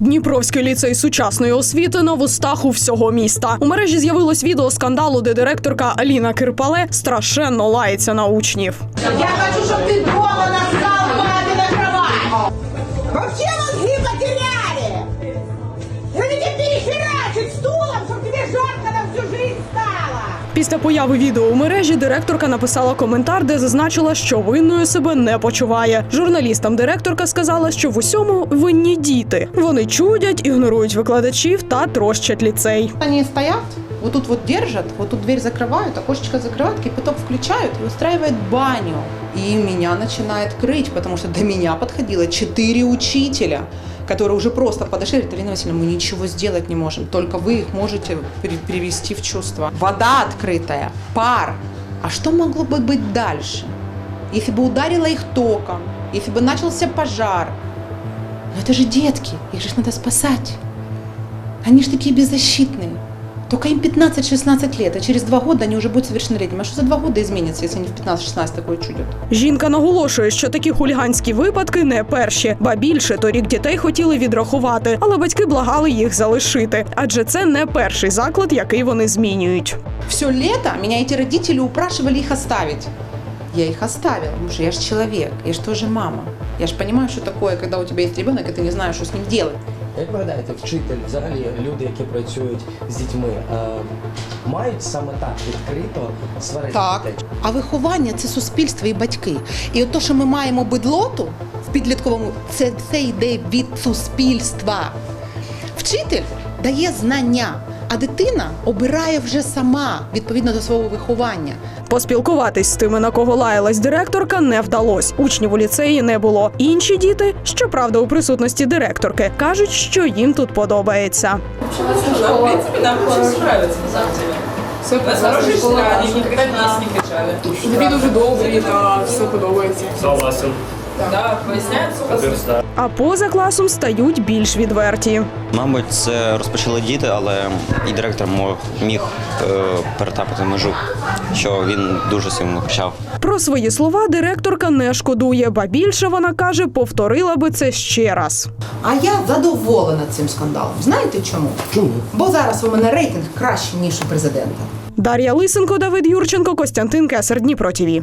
Дніпровський ліцей сучасної освіти на вустах у всього міста. У мережі з'явилось відео скандалу, де директорка Аліна Кирпале страшенно лається на учнів. Я хочу, щоб ти дома Після появи відео у мережі директорка написала коментар, де зазначила, що винною себе не почуває. Журналістам директорка сказала, що в усьому винні діти. Вони чудять, ігнорують викладачів та трощать ліцей. Вони стоят, вот тут вот держат, вот тут дверь закрывают, окошечко закрывают, кипяток включают и устраивают баню. И меня начинает крыть, потому что до меня подходило четыре учителя, которые уже просто подошли и говорят, Ирина мы ничего сделать не можем, только вы их можете пере- перевести в чувство. Вода открытая, пар. А что могло бы быть дальше? Если бы ударило их током, если бы начался пожар. Но это же детки, их же надо спасать. Они же такие беззащитные. Только им 15-16 лет, а через два года они уже будут совершеннолетними. А что за два года изменится, если они в 15-16 такое чудят? Жінка наголошує, що такі хуліганські випадки не перші, ба більше торік дітей хотіли відрахувати, але батьки благали їх залишити, адже це не перший заклад, який вони змінюють. Все літо мене ці батьки упрашували їх оставить. Я их оставила, потому что я же человек, я же тоже мама. Я же понимаю, что такое, когда у тебя есть ребенок, и ты не знаешь, что с ним делать. Як ви гадаєте, вчитель, взагалі люди, які працюють з дітьми, е, мають саме так відкрито сварити Так. дітей? А виховання це суспільство і батьки. І от то, що ми маємо бидлоту в підлітковому, це все йде від суспільства. Вчитель дає знання, а дитина обирає вже сама відповідно до свого виховання. Поспілкуватись з тими, на кого лаялась директорка, не вдалось. Учнів у ліцеї не було. Інші діти, щоправда, у присутності директорки, кажуть, що їм тут подобається. В принципе, нам очень нравится, на самом деле. Все они никогда нас не кричали. Тобі дуже добрі та все подобається. Согласен. Да. А поза класом стають більш відверті. Мабуть, це розпочали діти, але і директор міг е, перетапити межу, що він дуже сильно кричав. Про свої слова директорка не шкодує, ба більше вона каже, повторила би це ще раз. А я задоволена цим скандалом. Знаєте чому? Чому? Бо зараз у мене рейтинг кращий, ніж у президента. Дар'я Лисенко, Давид Юрченко, Костянтин Кесар, Дніпро ТІВІ.